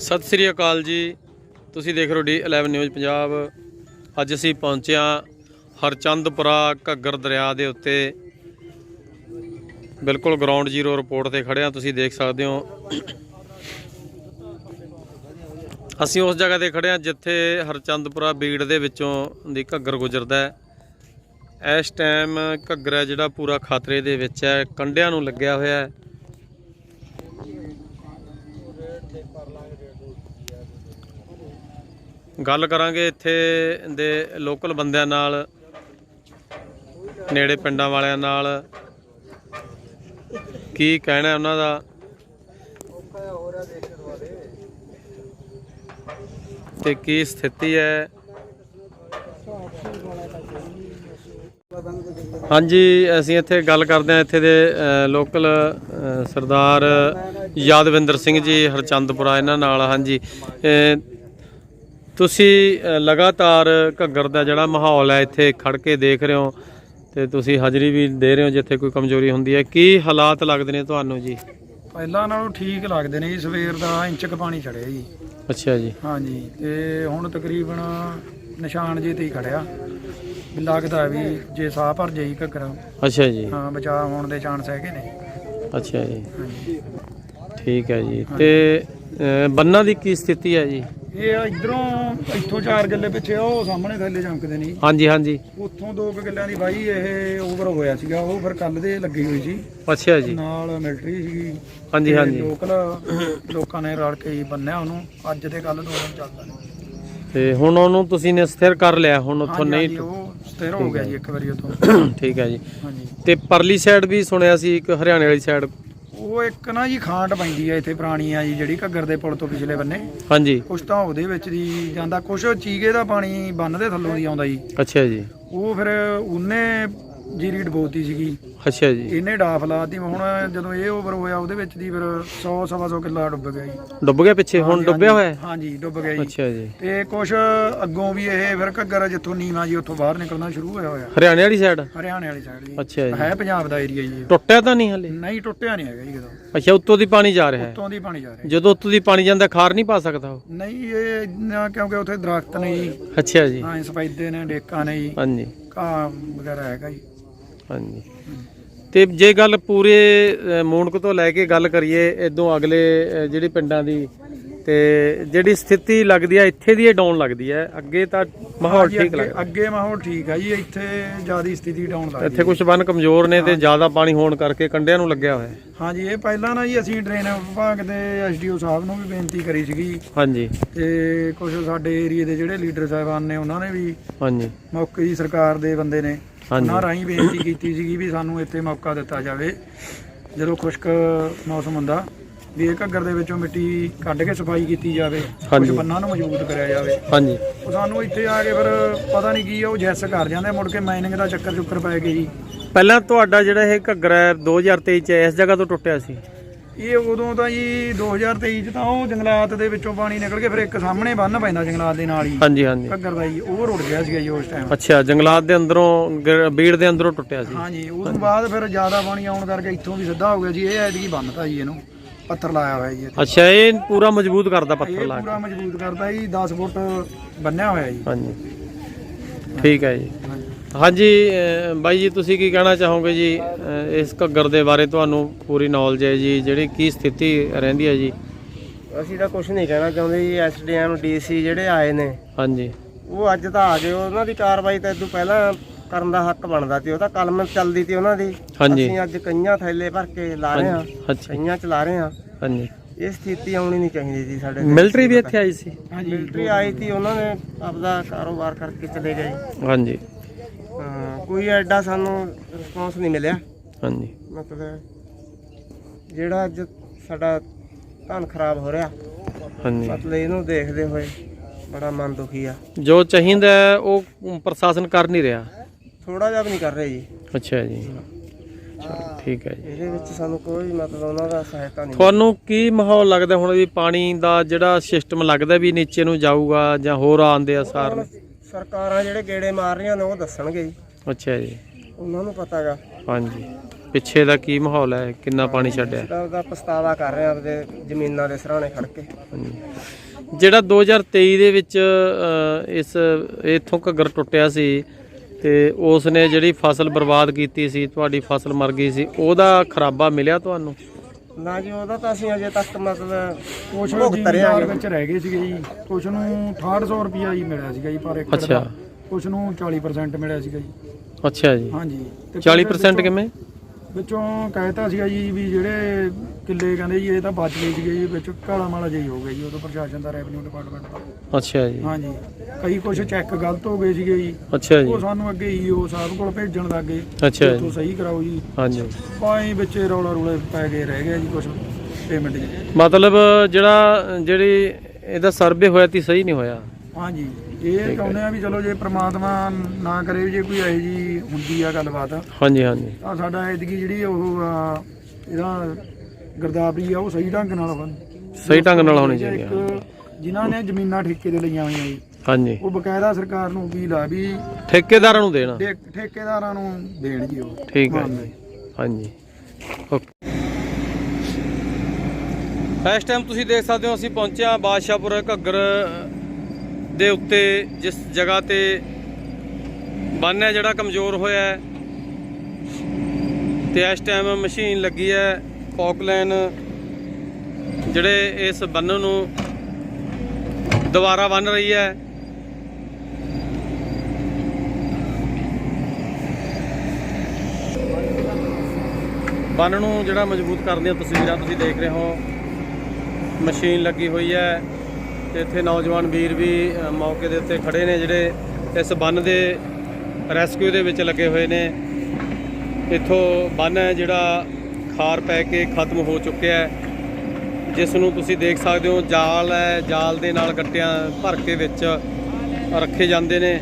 ਸਤਿ ਸ੍ਰੀ ਅਕਾਲ ਜੀ। ਤੁਸੀਂ ਦੇਖ ਰਹੇ ਹੋ ਡੀ 11 ਨਿਊਜ਼ ਪੰਜਾਬ। ਅੱਜ ਅਸੀਂ ਪਹੁੰਚਿਆ ਹਰਚੰਦਪੁਰਾ ਘੱਗਰ ਦਰਿਆ ਦੇ ਉੱਤੇ। ਬਿਲਕੁਲ ਗਰਾਊਂਡ ਜ਼ੀਰੋ ਰਿਪੋਰਟ ਤੇ ਖੜੇ ਹਾਂ, ਤੁਸੀਂ ਦੇਖ ਸਕਦੇ ਹੋ। ਅਸੀਂ ਉਸ ਜਗ੍ਹਾ ਤੇ ਖੜੇ ਹਾਂ ਜਿੱਥੇ ਹਰਚੰਦਪੁਰਾ ਬੀੜ ਦੇ ਵਿੱਚੋਂ ਦੀ ਘੱਗਰ ਗੁਜ਼ਰਦਾ ਹੈ। ਇਸ ਟਾਈਮ ਘੱਗਰ ਹੈ ਜਿਹੜਾ ਪੂਰਾ ਖਤਰੇ ਦੇ ਵਿੱਚ ਹੈ ਕੰਡਿਆਂ ਨੂੰ ਲੱਗਿਆ ਹੋਇਆ ਹੈ। ਗੱਲ ਕਰਾਂਗੇ ਇੱਥੇ ਦੇ ਲੋਕਲ ਬੰਦਿਆਂ ਨਾਲ, ਨੇੜੇ ਪਿੰਡਾਂ ਵਾਲਿਆਂ ਨਾਲ। ਕੀ ਕਹਿਣਾ ਉਹਨਾਂ ਦਾ? ਤੇ ਕੀ ਸਥਿਤੀ ਹੈ? ਹਾਂਜੀ, ਅਸੀਂ ਇੱਥੇ ਗੱਲ ਕਰਦੇ ਹਾਂ ਇੱਥੇ ਦੇ ਲੋਕਲ ਸਰਦਾਰ ਯਾਦਵਿੰਦਰ ਸਿੰਘ ਜੀ, ਹਰਚੰਦਪੁਰਾ, ਇਹਨਾਂ ਨਾਲ। ਹਾਂਜੀ ਤੁਸੀਂ ਲਗਾਤਾਰ ਘੱਗਰ ਦਾ ਜਿਹੜਾ ਮਾਹੌਲ ਹੈ ਇੱਥੇ ਖੜ ਕੇ ਦੇਖ ਰਹੇ ਹੋ ਤੇ ਤੁਸੀਂ ਹਾਜ਼ਰੀ ਵੀ ਦੇ ਰਹੇ ਹੋ ਜਿੱਥੇ ਕੋਈ ਕਮਜ਼ੋਰੀ ਹੁੰਦੀ ਹੈ। ਕੀ ਹਾਲਾਤ ਲੱਗਦੇ ਨੇ ਤੁਹਾਨੂੰ ਜੀ? ਪਹਿਲਾਂ ਨਾਲੋਂ ਠੀਕ ਲੱਗਦੇ ਨੇ ਜੀ ਸਵੇਰ ਦਾ ਇੰਚ ਕ ਪਾਣੀ ਚੜਿਆ ਜੀ। ਅੱਛਾ ਜੀ। ਹਾਂਜੀ ਤੇ ਹੁਣ ਤਕਰੀਬਨ ਨਿਸ਼ਾਨ ਜੇ ਤੇ ਹੀ ਖੜਿਆ ਲੱਗਦਾ ਵੀ ਜੇ ਸਾਹ ਭਰ ਜਾਈ ਘੱਗਰ। ਅੱਛਾ ਜੀ। ਹਾਂ ਬਚਾਅ ਹੋਣ ਦੇ ਚਾਂਸ ਹੈਗੇ ਨੇ। ਅੱਛਾ ਜੀ। ਠੀਕ ਹੈ ਜੀ। ਤੇ ਬੰਨਾਂ ਦੀ ਕੀ ਸਥਿਤੀ ਹੈ ਜੀ? ਇਹ ਇਧਰੋਂ ਇੱਥੋਂ ਚਾਰ ਗੱਲੇ ਪਿੱਛੇ ਉਹ ਸਾਹਮਣੇ ਥੱਲੇ ਚਮਕਦੇ ਨੇ ਜੀ। ਹਾਂਜੀ ਹਾਂਜੀ। ਉੱਥੋਂ ਦੋ ਕੁ ਗੱਲਿਆਂ ਦੀ ਬਾਈ ਇਹ ਓਵਰ ਹੋਇਆ ਸੀਗਾ ਉਹ ਫਿਰ ਕੱਲ ਦੇ ਲੱਗੀ ਹੋਈ ਸੀ। ਅੱਛਾ ਜੀ। ਨਾਲ ਮਿਲਟਰੀ ਸੀਗੀ। ਹਾਂਜੀ ਹਾਂਜੀ। ਲੋਕਲ ਲੋਕਾਂ ਨੇ ਰਲ ਕੇ ਹੀ ਬੰਨਿਆ ਉਹਨੂੰ। ਅੱਜ ਤੇ ਕੱਲ ਦੋ ਦਿਨ ਚੱਲਦਾ ਨੇ। ਤੇ ਹੁਣ ਉਹਨੂੰ ਤੁਸੀਂ ਨੇ ਸਥਿਰ ਕਰ ਲਿਆ ਹੁਣ ਉੱਥੋਂ ਹਾਂਜੀ, ਨਹੀਂ ਹਾਂਜੀ, ਉਹ ਸਥਿਰ ਹੋ ਗਿਆ ਜੀ ਇੱਕ ਵਾਰੀ ਉਥੋਂ। ਠੀਕ ਹੈ ਜੀ। ਹਾਂਜੀ। ਤੇ ਪਰਲੀ ਸਾਈਡ ਵੀ ਸੁਣਿਆ ਸੀ ਇੱਕ ਹਰਿਆਣੇ ਵਾਲੀ ਸਾਈਡ ਉਹ ਇੱਕ ਨਾ ਜੀ ਖਾਂਡ ਪੈਂਦੀ ਆ ਇੱਥੇ ਪੁਰਾਣੀ ਆ ਜੀ ਜਿਹੜੀ ਘੱਗਰ ਦੇ ਪੁਲ ਤੋਂ ਪਿਛਲੇ ਬੰਨੇ। ਹਾਂਜੀ। ਕੁਛ ਤਾਂ ਉਹਦੇ ਵਿੱਚ ਦੀ ਜਾਂਦਾ ਕੁਛ ਚੀਗੇ ਦਾ ਪਾਣੀ ਬੰਨ ਦੇ ਥੱਲੋਂ ਦੀ ਆਉਂਦਾ ਜੀ। ਅੱਛਾ ਜੀ। ਉਹ ਫਿਰ ਉਹਨੇ ਜੀਰੀ ਡਬੋਤੀ ਸੀਗੀ। ਅੱਛਾ ਜੀ। ਇਹਨੇ ਡਾਫ ਲਾਤੀ ਹੁਣ ਜਦੋਂ ਇਹ ਓਵਰ ਹੋਇਆ ਉਹਦੇ ਵਿੱਚ ਦੀ ਫਿਰ 100 ਸਵਾ ਸੌ ਕਿੱਲਾ ਡੁੱਬ ਗਿਆ ਜੀ। ਡੁੱਬ ਗਿਆ ਪਿੱਛੇ ਹੁਣ ਡੁੱਬਿਆ ਹੋਇਆ? ਹੈ ਹਾਂਜੀ ਡੁੱਬ ਗਿਆ ਜੀ। ਅੱਛਾ ਜੀ। ਤੇ ਕੁਛ ਅੱਗੋਂ ਵੀ ਇਹ ਫਿਰ ਘੱਗਰ ਜਿੱਥੋਂ ਨੀਵਾਂ ਜੀ ਉੱਥੋਂ ਬਾਹਰ ਨਿਕਲਣਾ ਸ਼ੁਰੂ ਹੋਇਆ ਹੋਇਆ। ਹਰਿਆਣੇ ਵਾਲੀ ਸਾਈਡ ਹਰਿਆਣੇ ਵਾਲੀ ਸਾਈਡ ਜੀ। ਅੱਛਾ ਜੀ। ਹੈ ਪੰਜਾਬ ਦਾ ਏਰੀਆ ਜੀ ਇਹ। ਟੁੱਟਿਆ ਤਾਂ ਨਹੀਂ ਹਲੇ? ਨਹੀਂ ਟੁੱਟਿਆ ਨਹੀਂ ਹੈਗਾ ਜੀ ਕਦੋਂ। ਅੱਛਾ ਉੱਤੋਂ ਦੀ ਪਾਣੀ ਜਾ ਰਿਹਾ ਹੈ। ਉੱਤੋਂ ਦੀ ਪਾਣੀ ਜਾ ਰਿਹਾ ਜਦੋਂ ਉੱਤੋਂ ਦੀ ਪਾਣੀ ਜਾਂਦਾ ਖਾਰ ਨਹੀਂ ਪਾ ਸਕਦਾ ਉਹ? ਨਹੀਂ ਇਹ ਇੰਨਾ ਕਿਉਂਕਿ ਉੱਥੇ ਦਰਖਤ ਨੇ ਜੀ। ਅੱਛਾ ਜੀ। ਹਾਂ ਸਫੈਦੇ ਨੇ ਡੇਕਾਂ ਨੇ ਜੀ। ਹਾਂਜੀ। ਘਾਹ ਵਗੈਰਾ ਹੈਗਾ ਜੀ। ਹਾਂਜੀ। ਤੇ ਜੇ ਗੱਲ ਪੂਰੇ ਮੂਣਕ ਤੋਂ ਲੈ ਕੇ ਗੱਲ ਕਰੀਏ ਇਦੋਂ ਅਗਲੇ ਜਿਹੜੇ ਪਿੰਡਾਂ ਦੀ ਤੇ ਜਿਹੜੀ ਸਥਿਤੀ ਲੱਗਦੀ ਹੈ ਇੱਥੇ ਦੀ ਇਹ ਡਾਊਨ ਲੱਗਦੀ ਹੈ ਅੱਗੇ ਤਾਂ ਮਾਹੌਲ ਠੀਕ ਲੱਗਦਾ। ਅੱਗੇ ਮਾਹੌਲ ਠੀਕ ਆ ਜੀ ਇੱਥੇ ਜ਼ਿਆਦਾ ਸਥਿਤੀ ਡਾਊਨ ਲੱਗਦੀ ਇੱਥੇ ਕੁਝ ਬੰਨ ਕਮਜ਼ੋਰ ਨੇ ਤੇ ਜ਼ਿਆਦਾ ਪਾਣੀ ਹੋਣ ਕਰਕੇ ਕੰਡਿਆਂ ਨੂੰ ਲੱਗਿਆ ਹੋਇਆ। ਹਾਂਜੀ ਇਹ ਪਹਿਲਾਂ ਨਾ ਜੀ ਅਸੀਂ ਡਰੇਨ ਵਿਭਾਗ ਦੇ ਐਸਡੀਓ ਸਾਹਿਬ ਨੂੰ ਵੀ ਬੇਨਤੀ ਕਰੀ ਸੀਗੀ। ਹਾਂਜੀ। ਤੇ ਕੁਝ ਸਾਡੇ ਏਰੀਆ ਦੇ ਜਿਹੜੇ ਲੀਡਰ ਸਾਹਿਬਾਨ ਨੇ ਉਹਨਾਂ ਨੇ ਵੀ ਹਾਂਜੀ। ਮੌਕੇ ਦੀ ਸਰਕਾਰ ਦੇ ਬੰਦੇ ਨੇ। ਉਹਨਾਂ ਰਾਹੀਂ ਬੇਨਤੀ ਕੀਤੀ ਸੀਗੀ ਵੀ ਸਾਨੂੰ ਇੱਥੇ ਮੌਕਾ ਦਿੱਤਾ ਜਾਵੇ ਜਦੋਂ ਖੁਸ਼ਕ ਮੌਸਮ ਹੁੰਦਾ ਵੀ ਇਹ ਘੱਗਰ ਦੇ ਵਿੱਚੋਂ ਮਿੱਟੀ ਕੱਢ ਕੇ ਸਫ਼ਾਈ ਕੀਤੀ ਜਾਵੇ ਕੁਝ। ਬੰਨਾਂ ਨੂੰ ਮਜ਼ਬੂਤ ਕਰਿਆ ਜਾਵੇ। ਹਾਂਜੀ। ਉਹ ਸਾਨੂੰ ਇੱਥੇ ਆ ਕੇ ਫਿਰ ਪਤਾ ਨਹੀਂ ਕੀ ਆ ਉਹ ਜੈਸ ਕਰ ਜਾਂਦੇ ਮੁੜ ਕੇ ਮਾਈਨਿੰਗ ਦਾ ਚੱਕਰ ਚੁੱਕਰ ਪੈ ਗਏ ਜੀ। ਪਹਿਲਾਂ ਤੁਹਾਡਾ ਜਿਹੜਾ ਇਹ ਘੱਗਰ ਹੈ 2023 ਚ ਇਸ ਜਗ੍ਹਾ ਤੋਂ ਟੁੱਟਿਆ ਸੀ? ਇਹ ਉਦੋਂ ਤਾਂ ਜੀ 2023 ਚ ਤਾਂ ਉਹ ਜੰਗਲਾਤ ਦੇ ਵਿੱਚੋਂ ਪਾਣੀ ਨਿਕਲ ਕੇ ਫਿਰ ਇੱਕ ਸਾਹਮਣੇ ਬੰਨ ਪੈਂਦਾ ਜੰਗਲਾਤ ਦੇ ਨਾਲ ਹੀ। ਹਾਂਜੀ ਹਾਂਜੀ। ਘੱਗਰ ਦਾ ਜੀ ਉਹ ਰੁੜ ਗਿਆ ਸੀਗਾ ਜੀ ਉਸ ਟਾਈਮ ਅੱਛਾ ਜੰਗਲਾਤ ਦੇ ਅੰਦਰੋਂ ਗ- ਬੀੜ ਦੇ ਅੰਦਰੋਂ ਟੁੱਟਿਆ ਸੀ। ਹਾਂਜੀ ਉਸ ਤੋਂ ਬਾਅਦ ਫਿਰ ਜ਼ਿਆਦਾ ਪਾਣੀ ਆਉਣ ਕਰਕੇ ਇੱਥੋਂ ਵੀ ਸਿੱਧਾ ਹੋ ਗਿਆ ਜੀ ਇਹ ਐਤਕੀ ਬੰਨਤਾ ਜੀ ਇਹਨੂੰ ਪੱਥਰ ਲਾਇਆ ਹੋਇਆ ਜੀ ਇੱਥੇ। ਅੱਛਾ ਇਹ ਪੂਰਾ ਮਜ਼ਬੂਤ ਕਰਦਾ ਪੱਥਰ ਇਹ ਲਾ ਕੇ। ਪੂਰਾ ਮਜ਼ਬੂਤ ਕਰਦਾ ਜੀ 10 ਫੁੱਟ ਬੰਨਿਆ ਹੋਇਆ ਜੀ। ਹਾਂਜੀ। ਠੀਕ ਹੈ ਜੀ। ਹਾਂਜੀ। ਅਹ ਬਾਈ ਜੀ ਤੁਸੀਂ ਕੀ ਕਹਿਣਾ ਚਾਹੋਗੇ ਜੀ? ਅਹ ਇਸ ਘੱਗਰ ਦੇ ਬਾਰੇ ਤੁਹਾਨੂੰ ਪੂਰੀ ਨੌਲੇਜ ਹੈ ਜੀ ਜਿਹੜੀ ਕੀ ਸਥਿਤੀ ਰਹਿੰਦੀ ਹੈ ਜੀ? ਅਸੀਂ ਤਾਂ ਕੁਝ ਨਹੀਂ ਕਹਿਣਾ ਚਾਹੁੰਦੇ ਜੀ ਐਸਡੀਐਮ ਡੀਸੀ ਜਿਹੜੇ ਆਏ ਨੇ। ਹਾਂਜੀ। ਉਹ ਅੱਜ ਤਾਂ ਆ ਗਏ ਉਹਨਾਂ ਦੀ ਕਾਰਵਾਈ ਤਾਂ ਇਦੋਂ ਪਹਿਲਾਂ ਕਰਨ ਦਾ ਹੱਕ ਬਣਦਾ ਸੀ ਉਹ ਤਾਂ ਕਲਮ ਚੱਲਦੀ ਸੀ ਉਹਨਾਂ ਦੀ। ਹਾਂਜੀ। ਅਸੀਂ ਅੱਜ ਕਈਆਂ ਥੈਲੇ ਭਰ ਕੇ ਲਾ ਰਹੇ ਹਾਂ ਅੱਛਾ। ਕਈਆਂ ਚਲਾ ਰਹੇ ਹਾਂ। ਹਾਂਜੀ। ਇਹ ਸਥਿਤੀ ਆਉਣੀ ਨਹੀਂ ਚਾਹੀਦੀ ਸੀ ਸਾਡੇ ਤੇ। ਮਿਲਟਰੀ ਵੀ ਇੱਥੇ ਆਈ ਸੀ? ਹਾਂਜੀ ਮਿਲਟਰੀ ਆਈ ਸੀ ਉਹਨਾਂ ਨੇ ਆਪਦਾ ਕਾਰੋਬਾਰ ਕਰਕੇ ਚਲੇ ਗਏ। ਹਾਂਜੀ। ਕੋਈ ਐਡਾ ਸਾਨੂੰ ਰਿਸਪੌਂਸ ਨਹੀਂ ਮਿਲਿਆ। ਹਾਂਜੀ। ਮਤਲਬ ਜਿਹੜਾ ਅੱਜ ਸਾਡਾ ਧਨ ਖਰਾਬ ਹੋ ਰਿਹਾ ਹਾਂਜੀ। ਮਤਲਬ ਇਹਨੂੰ ਦੇਖਦੇ ਹੋਏ ਬੜਾ ਮਨ ਦੁਖੀ ਆ। ਜੋ ਚਾਹੀਦਾ ਹੈ, ਉਹ ਪ੍ਰਸ਼ਾਸਨ ਕਰ ਨਹੀਂ ਰਿਹਾ। ਥੋੜਾ ਜਿਹਾ ਵੀ ਨਹੀਂ ਕਰ ਰਹੇ ਜੀ। ਅੱਛਾ ਜੀ। ਚਲੋ ਠੀਕ ਹੈ ਜੀ। ਇਹਦੇ ਵਿੱਚ ਸਾਨੂੰ ਕੋਈ ਮਤਲਬ ਉਹਨਾਂ ਦਾ ਸਹਾਇਤਾ ਨਹੀਂ। ਤੁਹਾਨੂੰ ਕੀ ਮਾਹੌਲ ਲੱਗਦਾ ਹੁਣ ਵੀ ਪਾਣੀ ਦਾ ਜਿਹੜਾ ਸਿਸਟਮ ਲੱਗਦਾ ਵੀ ਨੀਚੇ ਨੂੰ ਜਾਊਗਾ ਜਾਂ ਹੋਰ ਆਉਂਦੇ ਆ ਸਾਰ ਸਰਕਾਰਾਂ ਜਿਹੜੇ ਗੇੜੇ ਮਾਰ ਰਹੀਆਂ ਨੇ ਉਹ ਦੱਸਣਗੇ ਜੀ। ਅੱਛਾ ਜੀ। ਉਹਨਾਂ ਨੂੰ ਪਤਾਗਾ ਹਾਂਜੀ। ਪਿੱਛੇ ਦਾ ਕੀ ਮਾਹੌਲ ਹੈ? ਕਿੰਨਾ ਪਾਣੀ ਛੱਡਿਆ? ਤਾਂ ਉਹਦਾ ਪਛਤਾਵਾ ਕਰ ਰਹੇ ਆ ਆਪਦੇ ਜ਼ਮੀਨਾਂ ਦੇ ਸਰਾਣੇ ਖੜ ਕੇ। ਹਾਂਜੀ। ਜਿਹੜਾ 2023 ਦੇ ਵਿੱਚ ਅ, ਇਸ ਇਥੋਂ ਘੱਗਰ ਟੁੱਟਿਆ ਸੀ ਤੇ ਉਸ ਨੇ ਜਿਹੜੀ ਫਸਲ ਬਰਬਾਦ ਕੀਤੀ ਸੀ ਤੁਹਾਡੀ ਫਸਲ ਮਰ ਗਈ ਸੀ ਉਹਦਾ ਖਰਾਬਾ ਮਿਲਿਆ ਤੁਹਾਨੂੰ? ਨਾ ਜੀ ਉਹਦਾ ਤਾਂ ਅਸੀਂ ਅਜੇ ਤੱਕ ਮਤਲਬ ਕੁਛ ਭੁਗਤ ਰਿਹਾਂਗੇ ਵਿੱਚ ਰਹਿ ਗਏ ਸੀਗੇ ਜੀ। ਕੁਛ ਨੂੰ 6800 ਰੁਪਿਆ ਜੀ ਮਿਲਿਆ ਸੀਗਾ ਜੀ ਪਰ ਏਕੜ ਅੱਛਾ। ਕੁਛ ਨੂੰ 40% ਮਿਲਿਆ ਸੀਗਾ ਜੀ। ਅੱਛਾ ਜੀ। ਹਾਂਜੀ। ਤੇ 40% ਵਿੱਚੋਂ- ਕਿਵੇਂ? ਵਿੱਚੋਂ ਕਹਿਤਾ ਸੀਗਾ ਜੀ ਵੀ ਜਿਹੜੇ ਕਿੱਲੇ ਕਹਿੰਦੇ ਜੀ ਇਹ ਤਾਂ ਬਚ ਗਏ ਸੀਗੇ ਜੀ ਵਿੱਚ ਕਾਲਾ ਮਾਲਾ ਜਿਹੀ ਹੋ ਗਿਆ ਜੀ ਉਦੋਂ ਪ੍ਰਸ਼ਾਸਨ ਦਾ ਰੈਵਨਿਊ ਡਿਪਾਰਟਮੈਂਟ ਦਾ। ਅੱਛਾ ਜੀ। ਹਾਂਜੀ। ਕਈ ਕੁਛ ਚੈੱਕ ਗਲਤ ਹੋ ਗਏ ਸੀਗੇ ਜੀ। ਅੱਛਾ ਜੀ। ਉਹ ਸਾਨੂੰ ਅੱਗੇ ਈਓ ਸਾਹਿਬ ਕੋਲ ਭੇਜਣ ਲੱਗੇ ਅੱਛਾ ਜੀ। ਸਹੀ ਕਰਾਓ ਜੀ। ਹਾਂਜੀ। ਪਾਈ ਵਿੱਚੇ ਰੌਲਾ ਰੂਲੇ ਪੈ ਗਏ ਰਹਿ ਗਿਆ ਜੀ ਕੁਛ ਪੇਮੈਂਟ ਜੀ। ਮਤਲਬ ਜਿਹੜਾ ਜਿਹੜੀ ਇਹਦਾ ਸਰਵੇ ਹੋਇਆ ਤੀ ਸਹੀ ਨਹੀਂ ਹੋਇਆ? ਹਾਂਜੀ ਇਹ ਚਾਹੁੰਦੇ ਆ ਵੀ ਚਲੋ ਜੇ ਪ੍ਰਮਾਤਮਾ ਨਾ ਕਰੇ ਜੇ ਕੋਈ ਇਹੋ ਜੀ ਹੁੰਦੀ ਆ ਗੱਲਬਾਤ। ਹਾਂਜੀ ਹਾਂਜੀ। ਤਾਂ ਸਾਡਾ ਐਤਕੀ ਜਿਹੜੀ ਉਹ ਆ, ਇਹਦਾ ਗਰਦਾਵਰੀ ਆ ਉਹ ਸਹੀ ਢੰਗ ਨਾਲ ਹੋਣ। ਸਹੀ ਢੰਗ ਨਾਲ ਹੋਣੀ ਚਾਹੀਦੀ ਹੈ ਜਿਨ੍ਹਾਂ ਨੇ ਜ਼ਮੀਨਾਂ ਠੇਕੇ ਤੇ ਲਈਆਂ ਹੋਈਆਂ ਜੀ ਹਾਂਜੀ। ਉਹ ਬਕਾਇਦਾ ਸਰਕਾਰ ਨੂੰ ਅਪੀਲ ਆ ਵੀ ਠੇਕੇਦਾਰਾਂ ਨੂੰ ਦੇਣਾ। ਠੇ- ਠੇਕੇਦਾਰਾਂ ਨੂੰ ਦੇਣ ਜੀ ਉਹ। ਠੀਕ ਹੈ। ਜੀ ਹਾਂਜੀ। ਓਕੇ। ਇਸ ਟਾਈਮ ਤੁਸੀਂ ਦੇਖ ਸਕਦੇ ਹੋ ਅਸੀਂ ਪਹੁੰਚੇ ਹਾਂ ਬਾਦਸ਼ਾਹਪੁਰ ਘੱਗਰ ਦੇ ਉੱਤੇ ਜਿਸ ਜਗ੍ਹਾ ਤੇ ਬੰਨ ਹੈ, ਜਿਹੜਾ ਕਮਜ਼ੋਰ ਹੋਇਆ ਹੈ, ਤੇ ਇਸ ਟਾਈਮ ਮਸ਼ੀਨ ਲੱਗੀ ਹੈ ਫੌਕਲਾਈਨ ਜਿਹੜੇ ਇਸ ਬੰਨ ਨੂੰ ਦੁਬਾਰਾ ਬੰਨ ਰਹੀ ਹੈ। ਬੰਨ ਨੂੰ ਜਿਹੜਾ ਮਜ਼ਬੂਤ ਕਰਨ ਦੀਆਂ ਤਸਵੀਰਾਂ ਤੁਸੀਂ ਦੇਖ ਰਹੇ ਹੋ, ਮਸ਼ੀਨ ਲੱਗੀ ਹੋਈ ਹੈ। ਤੇ ਇੱਥੇ ਨੌਜਵਾਨ ਵੀਰ ਵੀ ਮੌਕੇ ਦੇ ਉੱਤੇ ਖੜੇ ਨੇ ਜਿਹੜੇ ਇਸ ਬੰਨ ਦੇ ਰੈਸਕਿਊ ਦੇ ਵਿੱਚ ਲੱਗੇ ਹੋਏ ਨੇ। ਇੱਥੋਂ ਬੰਨ ਹੈ ਜਿਹੜਾ ਖਾਰ ਪੈ ਕੇ ਖਤਮ ਹੋ ਚੁੱਕਿਆ ਹੈ। ਜਿਸ ਨੂੰ ਤੁਸੀਂ ਦੇਖ ਸਕਦੇ ਹੋ, ਜਾਲ ਹੈ, ਜਾਲ ਦੇ ਨਾਲ ਗੱਟਿਆਂ ਭਰ ਕੇ ਵਿੱਚ ਰੱਖੇ ਜਾਂਦੇ ਨੇ।